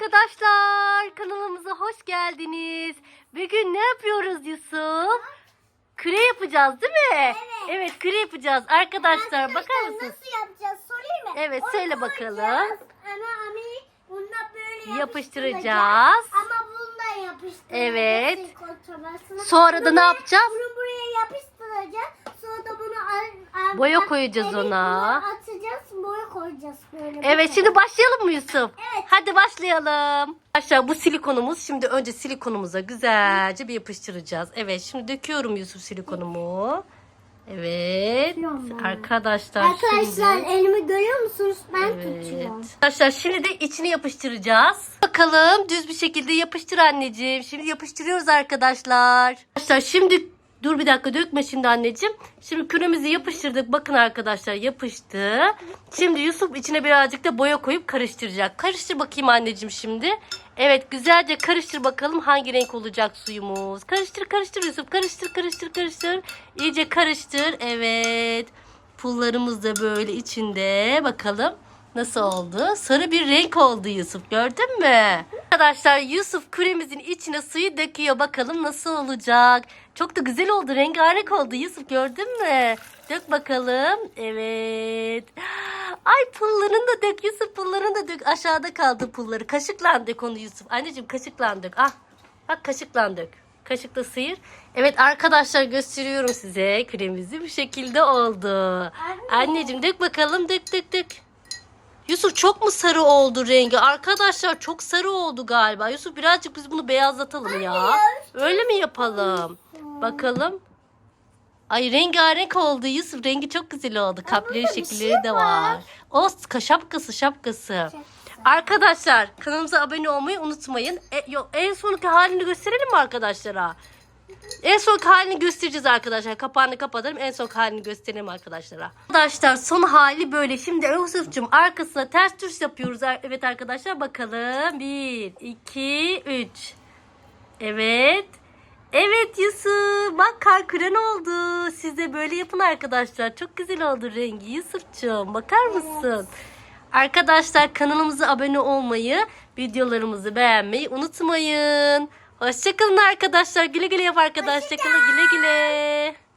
arkadaşlar kanalımıza hoş geldiniz. Bugün ne yapıyoruz Yusuf? Küre yapacağız değil mi? Evet. Evet küre yapacağız. Arkadaşlar bakar mısınız? Nasıl yapacağız sorayım mı? Evet, Onu söyle koyacağız. bakalım. Ama ami bununla böyle Yapıştıracağız. Ama bununla yapıştıracağız. Evet. Torbasına. Sonra da ne yapacağız? Bunu buraya yapıştıracağız. Boya koyacağız evet, ona. bunu atacağız. Boya koyacağız böyle. Evet şimdi başlayalım mı Yusuf? Evet. Hadi başlayalım. Arkadaşlar bu silikonumuz şimdi önce silikonumuza güzelce bir yapıştıracağız. Evet şimdi döküyorum Yusuf silikonumu. Evet. Ben. Arkadaşlar, Arkadaşlar şimdi... elimi görüyor musunuz? Ben Evet. tutuyorum. Arkadaşlar şimdi de içini yapıştıracağız. Bakalım düz bir şekilde yapıştır anneciğim. Şimdi yapıştırıyoruz arkadaşlar. Arkadaşlar şimdi dur bir dakika dökme şimdi anneciğim. Şimdi küremizi yapıştırdık. Bakın arkadaşlar yapıştı. Şimdi Yusuf içine birazcık da boya koyup karıştıracak. Karıştır bakayım anneciğim şimdi. Evet güzelce karıştır bakalım hangi renk olacak suyumuz. Karıştır karıştır Yusuf karıştır karıştır karıştır. İyice karıştır. Evet. Pullarımız da böyle içinde. Bakalım nasıl oldu? Sarı bir renk oldu Yusuf. Gördün mü? Arkadaşlar Yusuf küremizin içine suyu döküyor. Bakalım nasıl olacak? Çok da güzel oldu. Rengarenk oldu Yusuf. Gördün mü? Dök bakalım. Evet. Ay pullarını da dök Yusuf. Pullarını da dök. Aşağıda kaldı pulları. Kaşıkla dök onu Yusuf. Anneciğim kaşıkla dök. Ah. Bak kaşıkla dök. Kaşıkla sıyır. Evet arkadaşlar gösteriyorum size. Kremimizi bu şekilde oldu. Anneciğim dök bakalım. Dök dök dök. Yusuf çok mu sarı oldu rengi? Arkadaşlar çok sarı oldu galiba. Yusuf birazcık biz bunu beyazlatalım ya. Öyle mi yapalım? Bakalım. Ay rengarenk oldu Yusuf. Rengi çok güzel oldu. Kapleri bir şekilleri şey de var. O ka- şapkası şapkası. Arkadaşlar kanalımıza abone olmayı unutmayın. E, yok, en sonki halini gösterelim mi arkadaşlara? En son halini göstereceğiz arkadaşlar. Kapağını kapatalım. En son halini gösterelim arkadaşlara. Arkadaşlar son hali böyle. Şimdi Yusuf'cum arkasına ters düz yapıyoruz. Evet arkadaşlar bakalım. 1, 2, 3. Evet. Evet Yusuf. Bak kar küren oldu. Siz de böyle yapın arkadaşlar. Çok güzel oldu rengi Yusuf'cum. Bakar mısın? Arkadaşlar kanalımıza abone olmayı, videolarımızı beğenmeyi unutmayın. Hoşçakalın arkadaşlar. Güle güle yap arkadaşlar. Güle güle.